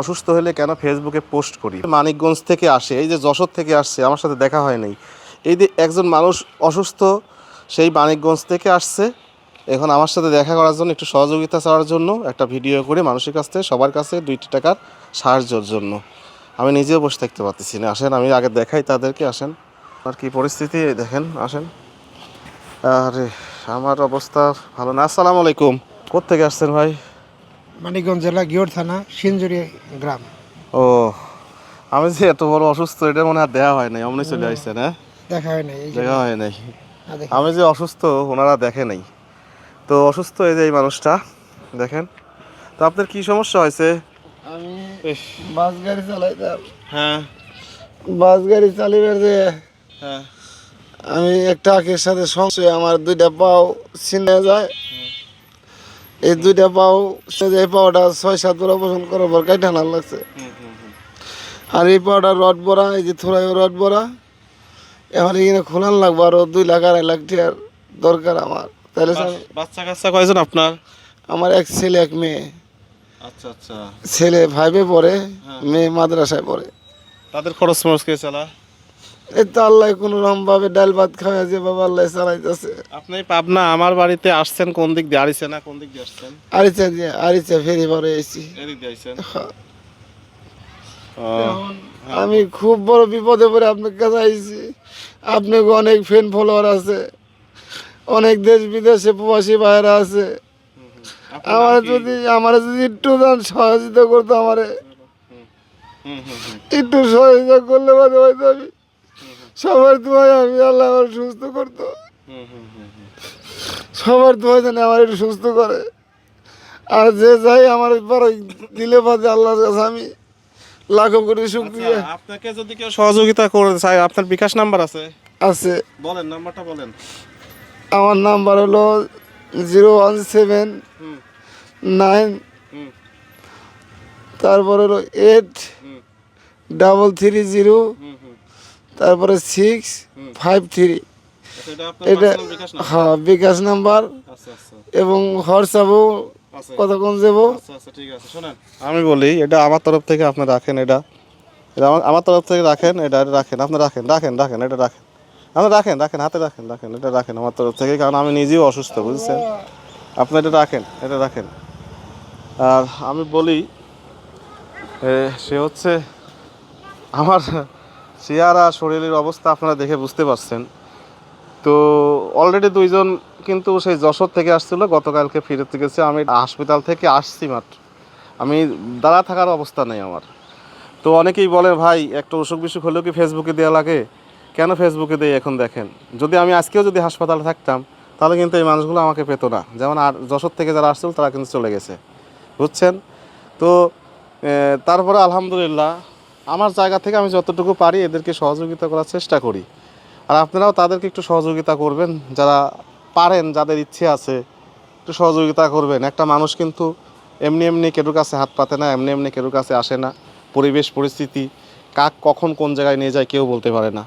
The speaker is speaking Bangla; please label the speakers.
Speaker 1: অসুস্থ হলে কেন ফেসবুকে পোস্ট করি? মানিকগঞ্জ থেকে আসে, এই যে যশোর থেকে আসছে, আমার সাথে দেখা হয় নাই। এই যে একজন মানুষ অসুস্থ, সেই মানিকগঞ্জ থেকে আসছে। এখন আমার সাথে দেখা করার জন্য, একটু সহযোগিতা চাওয়ার জন্য, একটা ভিডিও করে মানুষের কাছ থেকে, সবার কাছে দুইটি টাকার সাহায্যের জন্য। আমি নিজেও বসে থাকতে পারতেছি না। আসেন, আমি আগে দেখাই তাদেরকে, আসেন। আর কি পরিস্থিতি দেখেন, আসেন। আরে, আমার অবস্থা ভালো না। আসসালামু আলাইকুম। কোথেকে আসছেন ভাই?
Speaker 2: মানিকগঞ্জ জেলা গিওর থানা সিনজুরি গ্রাম।
Speaker 1: ও আমি যে এত বড় অসুস্থ এটা মনে হয় দেওয়া হয় নাই অমনি চলে আসছে না?
Speaker 2: দেখা হয় না এই যে
Speaker 1: দেখা হয় নাই। আমি যে অসুস্থ ওনারা দেখে নাই। তো অসুস্থ এই যে এই মানুষটা দেখেন। তো আপনার কি সমস্যা হয়েছে?
Speaker 2: আমি বাস গাড়ি চালাইতাম।
Speaker 1: হ্যাঁ।
Speaker 2: বাস গাড়ি চালিবার যে
Speaker 1: হ্যাঁ।
Speaker 2: আমি একটা আখের সাথে সংশয় আমার দুইটা পাও ছিনে যায়। এই দুইটা পাও এই পাওটা ছয় সাত বার অপারেশন করার পর কাইটা না লাগছে। আর এই পাওটা রড বড়া এই যে থোড়াই রড বড়া এখন এখানে খোলান লাগবে আরও দুই লাখ আড়াই লাখ টিয়ার দরকার আমার। তাহলে
Speaker 1: বাচ্চা কাচ্চা কয়জন আপনার?
Speaker 2: আমার এক ছেলে এক মেয়ে।
Speaker 1: আচ্ছা আচ্ছা।
Speaker 2: ছেলে ফাইভে পড়ে মেয়ে মাদ্রাসায় পড়ে।
Speaker 1: তাদের খরচ মরচ কে চালা?
Speaker 2: এই তো আল্লাহ কোনো রকম ভাবে ডাল ভাত খাওয়া আল্লাহ চালাইতেছে।
Speaker 1: আপনি পাবনা আমার বাড়িতে আসছেন কোন দিক দিয়ে? আরিছে না কোন দিক দিয়ে আসছেন?
Speaker 2: ফেরি পরে এসেছি
Speaker 1: এদিক দিয়ে আইছেন?
Speaker 2: আমি খুব বড় বিপদে পড়ে আপনার কাছে আইছি। আপনাকে অনেক ফ্যান ফলোয়ার আছে। অনেক দেশ বিদেশে প্রবাসী ভাইয়েরা আছে। আমার যদি আমার যদি একটু দান সহযোগিতা করতো আমারে। একটু সহযোগিতা করলে হয়তো আমি সবার দোয়ায় আমি আল্লাহ আমার সুস্থ করতো। সবার দোয়ায় জানে আমার একটু সুস্থ করে। আর যে যাই আমার পরে দিলে বাদে আল্লাহর কাছে আমি লাখো কোটি শুক্রিয়া।
Speaker 1: আচ্ছা, আপনাকে যদি কেউ সহযোগিতা করে চায় আপনার বিকাশ নাম্বার আছে?
Speaker 2: আছে।
Speaker 1: বলেন নাম্বারটা বলেন।
Speaker 2: আমার নাম্বার হলো জিরো ওয়ান সেভেন নাইন তারপর হলো এইট ডাবল থ্রি জিরো তারপরে সিক্স ফাইভ থ্রি
Speaker 1: এটা
Speaker 2: হ্যাঁ বিকাশ নাম্বার
Speaker 1: আচ্ছা আচ্ছা।
Speaker 2: এবং হোয়াটসঅ্যাপও
Speaker 1: আচ্ছা।
Speaker 2: কতক্ষণ যাব?
Speaker 1: ঠিক আছে শোনেন। আমি বলি এটা আমার তরফ থেকে আপনি রাখেন এটা। এটা আমার আমার তরফ থেকে রাখেন এটা রাখেন আপনি রাখেন রাখেন রাখেন এটা রাখেন। আপনি রাখেন রাখেন হাতে রাখেন রাখেন এটা রাখেন আমার তরফ থেকে কারণ আমি নিজেও অসুস্থ বুঝছেন? আপনি এটা রাখেন এটা রাখেন। আর আমি বলি সে হচ্ছে আমার চেহারা, শরীরের অবস্থা আপনারা দেখে বুঝতে পারছেন। তো অলরেডি দুইজন কিন্তু সেই যশোর থেকে আসছিল, গতকালকে ফিরতে গেছে। আমি হাসপাতাল থেকে আসছি মাত্র। আমি দাঁড়া থাকার অবস্থা নেই আমার। তো অনেকেই বলে, ভাই, একটা অসুখ বিসুখ হলেও কি ফেসবুকে দেওয়া লাগে? কেন ফেসবুকে দেয় এখন দেখেন? যদি আমি আজকেও যদি হাসপাতালে থাকতাম, তাহলে কিন্তু এই মানুষগুলো আমাকে পেতো না। যেমন আর যশোর থেকে যারা আসছিল, তারা কিন্তু চলে গেছে। বুঝছেন? তো তারপরে আলহামদুলিল্লাহ আমার জায়গা থেকে আমি যতটুকু পারি এদেরকে সহযোগিতা করার চেষ্টা করি। আর আপনারাও তাদেরকে একটু সহযোগিতা করবেন, যারা পারেন, যাদের ইচ্ছে আছে, একটু সহযোগিতা করবেন। একটা মানুষ কিন্তু এমনি এমনি কেরুর কাছে হাত পাতে না, এমনি এমনি কেরুর কাছে আসে না। পরিবেশ, পরিস্থিতি, কাক কখন কোন জায়গায় নিয়ে যায় কেউ বলতে পারে না।